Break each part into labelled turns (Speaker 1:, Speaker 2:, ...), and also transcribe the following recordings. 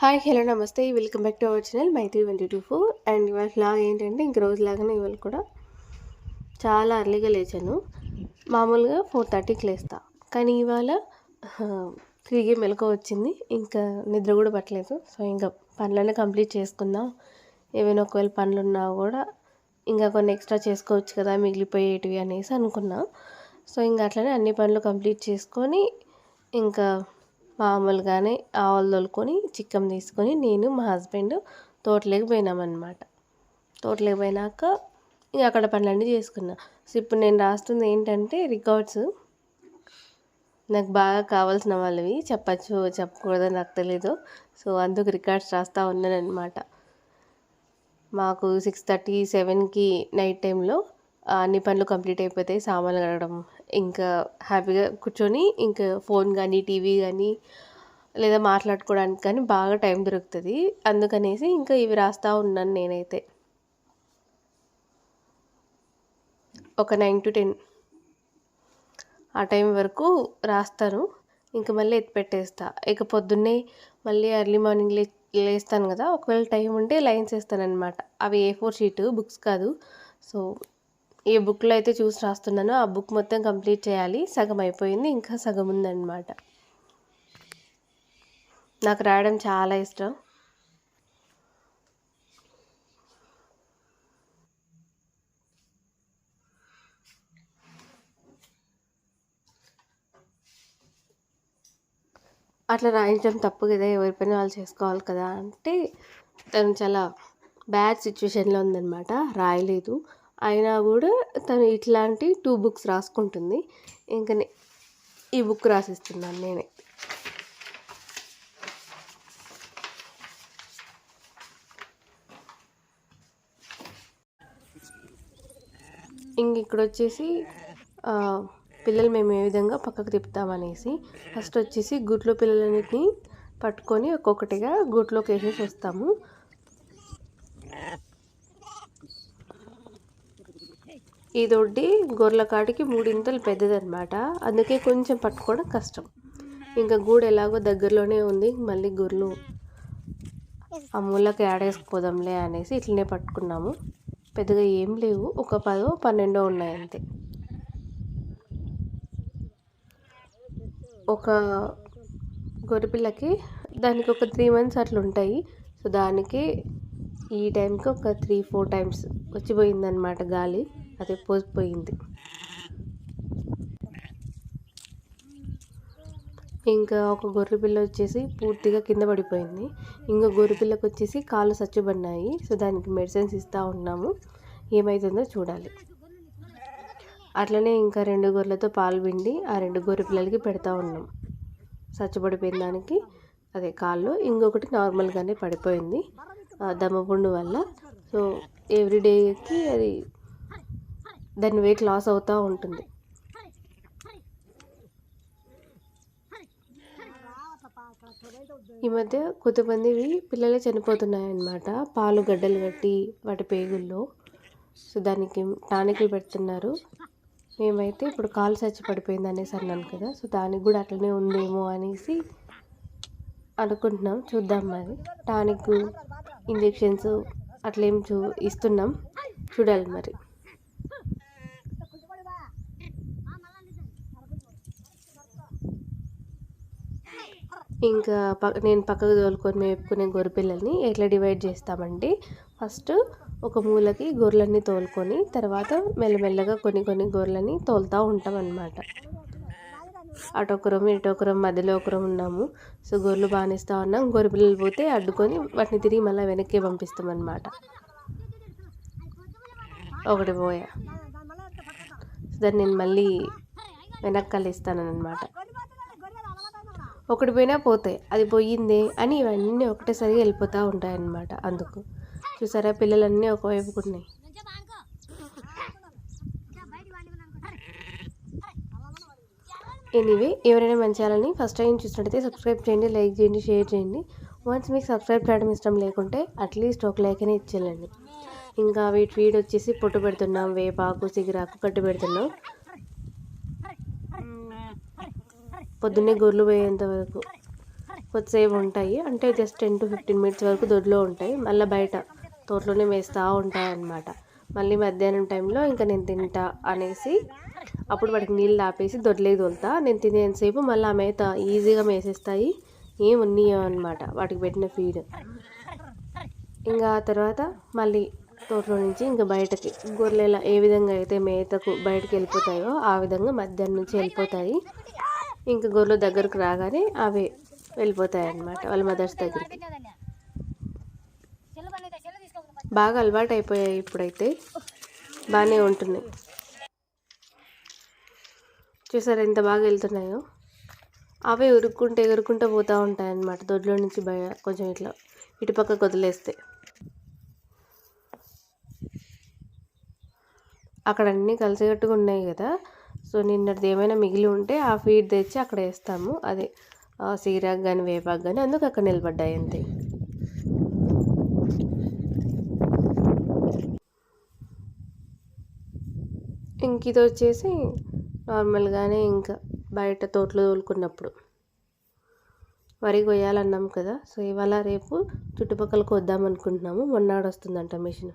Speaker 1: Hi hello నమస్తే. Welcome back to our channel Maithri twenty two four and ఇవాళ log ఏంటంటే ఇంక రోజు లాగానే ఇవాళ కూడా చాలా అర్లీగా లేచాను. మామూలుగా ఫోర్ థర్టీకి లేస్తా. కానీ ఇవాళ తిరిగి మెలకు వచ్చింది. ఇంకా నిద్ర కూడా పట్టలేదు. సో ఇంకా పనులన్నీ కంప్లీట్ చేసుకుందాం. ఏమైనా ఒకవేళ పనులు ఉన్నా కూడా ఇంకా కొన్ని ఎక్స్ట్రా చేసుకోవచ్చు కదా మిగిలిపోయేటివి అనేసి అనుకున్నా. సో ఇంకా అట్లనే అన్ని పనులు కంప్లీట్ చేసుకొని ఇంకా మామూలుగానే ఆవులు తోలుకొని చిక్కం తీసుకొని నేను మా హస్బెండ్ తోటలోకి పోయినామన్నమాట. తోటలోకి పోయినాక ఇక అక్కడ పనులన్నీ చేసుకున్నా. సో ఇప్పుడు నేను రాస్తుంది ఏంటంటే రికార్డ్స్. నాకు బాగా కావాల్సిన వాళ్ళవి చెప్పచ్చు చెప్పకూడదని నాకు తెలీదు. సో అందుకు రికార్డ్స్ రాస్తూ ఉన్నాను అనమాట మాకు సిక్స్ థర్టీ సెవెన్కి నైట్ టైంలో అన్ని పనులు కంప్లీట్ అయిపోతాయి సామాన్లు కడగడం ఇంకా హ్యాపీగా కూర్చొని ఇంకా ఫోన్ కానీ టీవీ కానీ లేదా మాట్లాడుకోవడానికి కానీ బాగా టైం దొరుకుతుంది. అందుకనేసి ఇంకా ఇవి రాస్తూ ఉన్నాను నేనైతే. ఒక నైన్ టు టెన్ ఆ టైం వరకు రాస్తాను. ఇంకా మళ్ళీ ఎత్తి పెట్టేస్తా. ఇక పొద్దున్నే మళ్ళీ ఎర్లీ మార్నింగ్ లే లేస్తాను కదా. ఒకవేళ టైం ఉంటే లైన్స్ వేస్తాను అనమాట అవి ఏ ఫోర్ షీట్ బుక్స్ కాదు. సో ఈ బుక్లో అయితే చూసి రాస్తున్నాను. ఆ బుక్ మొత్తం కంప్లీట్ చేయాలి. సగం అయిపోయింది. ఇంకా సగం ఉందన్నమాట. నాకు రాయడం చాలా ఇష్టం. అట్లా రాయించడం తప్పు కదా. ఎవరి పని వాళ్ళు చేసుకోవాలి కదా అంటే తను చాలా బ్యాడ్ సిచ్యువేషన్లో ఉందన్నమాట. రాయలేదు. అయినా కూడా తను ఇట్లాంటి టూ బుక్స్ రాసుకుంటుంది. ఇంకా ఈ బుక్ రాసిస్తున్నాను నేనే. ఇంక ఇక్కడ వచ్చేసి పిల్లలు మేము ఏ విధంగా పక్కకు తిప్పుతామనేసి ఫస్ట్ వచ్చేసి గుడ్లో పిల్లలన్నిటిని పట్టుకొని ఒక్కొక్కటిగా గుడ్లోకి వేసేసి వస్తాము. ఈ దొడ్డి గొర్రెల కాడికి మూడింతలు పెద్దదనమాట అందుకే కొంచెం పట్టుకోవడం కష్టం. ఇంకా గూడు ఎలాగో దగ్గరలోనే ఉంది. మళ్ళీ గొర్రెలు ఆ మూలకి ఆడేసుకోదాంలే అనేసి ఇట్లనే పట్టుకున్నాము. పెద్దగా ఏం లేవు. ఒక పదో పన్నెండో ఉన్నాయి అంతే. ఒక గొర్రెపిల్లకి దానికి ఒక త్రీ మంత్స్ అట్లా ఉంటాయి. సో దానికి ఈ టైంకి ఒక త్రీ ఫోర్ టైమ్స్ వచ్చిపోయిందనమాట గాలి. అది పోసిపోయింది. ఇంకా ఒక గొర్రె పిల్ల వచ్చేసి పూర్తిగా కింద పడిపోయింది. ఇంకో గొర్రెపిల్లకి వచ్చేసి కాళ్ళు సచ్చుబడినాయి సో దానికి మెడిసిన్స్ ఇస్తూ ఉన్నాము. ఏమవుతుందో చూడాలి. అట్లనే ఇంకా రెండు గొర్రెలతో పాలు పిండి ఆ రెండు గొర్రె పిల్లలకి పెడతా ఉన్నాం. సచ్చబడిపోయిన దానికి అదే కాళ్ళు. ఇంకొకటి నార్మల్గానే పడిపోయింది దమ్మపుండు వల్ల. సో ఎవ్రీడేకి అది దాని వెయిట్ లాస్ అవుతూ ఉంటుంది. ఈ మధ్య కొంతమందివి పిల్లలే చనిపోతున్నాయన్నమాట. పాలు గడ్డలు కట్టి వాటి పేగుల్లో. సో దానికి టానిక్లు పెడుతున్నారు. మేమైతే ఇప్పుడు కాలు చచ్చి పడిపోయింది అనేసి అన్నాను కదా. సో దానికి కూడా అట్లనే ఉందేమో అనేసి అనుకుంటున్నాం. చూద్దాం మరి. టానిక్ ఇంజెక్షన్స్ అట్లేం చూ ఇస్తున్నాం. చూడాలి మరి. ఇంకా పక్క నేను పక్కకు తోలుకొని మేపుకునే గొర్రెపిల్లల్ని ఎట్లా డివైడ్ చేస్తామంటే ఫస్ట్ ఒక మూలకి గొర్రెలన్నీ తోలుకొని తర్వాత మెల్లమెల్లగా కొన్ని కొన్ని గొర్రెలని తోలుతూ ఉంటాం అన్నమాట అటొకరం ఇటొకరం మధ్యలో ఒకరం ఉన్నాము. సో గొర్రెలు బానిస్తూ ఉన్నాం. గొర్రెపిల్లలు పోతే అడ్డుకొని వాటిని తిరిగి మళ్ళీ వెనక్కి పంపిస్తాం అన్నమాట ఒకటి పోయా. దాన్ని నేను మళ్ళీ వెనక్కి కలిస్తాను అనమాట ఒకటి పోయినా పోతాయి అది పోయిందే అని ఇవన్నీ ఒకటేసారి వెళ్ళిపోతూ ఉంటాయి అన్నమాట అందుకు. చూసారా పిల్లలన్నీ ఒకవైపుకు ఉన్నాయి. ఎనీవే ఎవరైనా మంచి చేయాలని ఫస్ట్ టైం చూసినట్టయితే సబ్స్క్రైబ్ చేయండి లైక్ చేయండి షేర్ చేయండి. వన్స్ మీకు సబ్స్క్రైబ్ చేయడం ఇష్టం లేకుంటే అట్లీస్ట్ ఒక లైక్ అని ఇచ్చేయండి ఇంకా వీటి వీడి వచ్చేసి పొట్టు పెడుతున్నాం వేపాకు సిగిరాకు కట్టు పెడుతున్నాం. పొద్దున్నే గొర్రెలు పోయేంత వరకు కొద్దిసేపు ఉంటాయి. అంటే just ten to fifteen minutes వరకు దొడ్లో ఉంటాయి. మళ్ళీ బయట తోటలోనే వేస్తూ ఉంటాయి అన్నమాట మళ్ళీ మధ్యాహ్నం టైంలో ఇంకా నేను తింటా అనేసి అప్పుడు వాటికి నీళ్ళు ఆపేసి దొడ్లేకి తోలుతా. నేను తినేంతసేపు మళ్ళీ ఆ మేత ఈజీగా మేసేస్తాయి. ఏం ఉన్నియో అనమాట వాటికి పెట్టిన ఫీడ్ ఇంకా ఆ తర్వాత మళ్ళీ తోటలో నుంచి ఇంకా బయటకి గొర్రెల ఏ విధంగా అయితే మేతకు బయటకు వెళ్ళిపోతాయో ఆ విధంగా మధ్యాహ్నం నుంచి వెళ్ళిపోతాయి. ఇంకా గొర్రెలు దగ్గరకు రాగానే అవి వెళ్ళిపోతాయి అన్నమాట వాళ్ళ మదర్స్ దగ్గరికి. బాగా అలవాటు అయిపోయాయి ఇప్పుడైతే. బాగానే ఉంటున్నాయి. చూసారు ఎంత బాగా వెళ్తున్నాయో? అవే ఉరుక్కుంటే ఎగురుకుంటూ పోతూ ఉంటాయి అన్నమాట దొడ్లో నుంచి బయ కొంచెం ఇట్లా ఇటుపక్క వదిలేస్తే. అక్కడ అన్నీ కలిసికట్టుగా ఉన్నాయి కదా. సో నిన్నటిది ఏమైనా మిగిలి ఉంటే ఆ ఫీడ్ తెచ్చి అక్కడ వేస్తాము. అదే సీరాకు కానీ వేపాకు కానీ అందుకు అక్కడ నిలబడ్డాయి అంతే. ఇంక ఇది వచ్చేసి నార్మల్గానే ఇంకా బయట తోటలో తోలుకున్నప్పుడు. వరి కొయ్యాలన్నాం కదా సో ఇవాళ రేపు చుట్టుపక్కలకు వద్దామనుకుంటున్నాము మొన్నాడు వస్తుందంట మిషన్.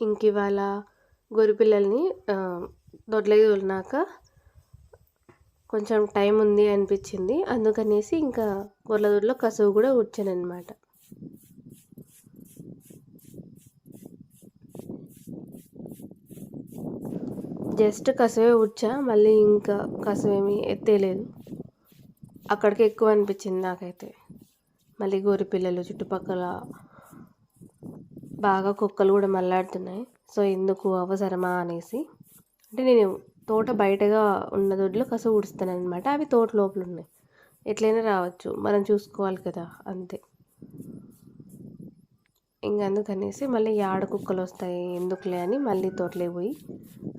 Speaker 1: ఇంక ఇవాళ గొరిపిల్లల్ని దొడ్లకి తోలినాక కొంచెం టైం ఉంది అనిపించింది. అందుకనేసి ఇంకా గొర్రెల దొడ్లో కసువు కూడా వచ్చాను అనమాట జస్ట్ కసవే ఉడ్చా మళ్ళీ ఇంకా కసువేమి ఎత్తేలేదు. అక్కడికి ఎక్కువ అనిపించింది నాకైతే. మళ్ళీ గోరి పిల్లలు చుట్టుపక్కల బాగా కుక్కలు కూడా మళ్ళాడుతున్నాయి సో ఎందుకు అవసరమా అనేసి. అంటే నేను తోట బయటగా ఉన్న దొడ్లో కసు ఊడుస్తాను అనమాట అవి తోట లోపల ఉన్నాయి. ఎట్లయినా రావచ్చు. మనం చూసుకోవాలి కదా అంతే. ఇంకా అందుకనేసి మళ్ళీ ఆడ కుక్కలు వస్తాయి ఎందుకులే అని మళ్ళీ తోటలే పోయి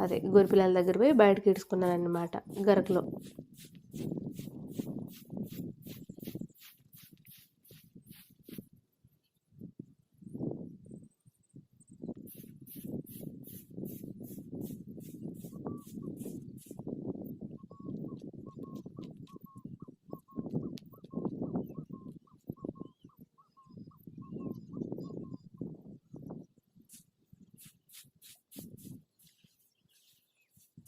Speaker 1: అదే గొరిపిల్లల దగ్గర పోయి బయటకి ఇడుచుకున్నాను అనమాట గరకలో.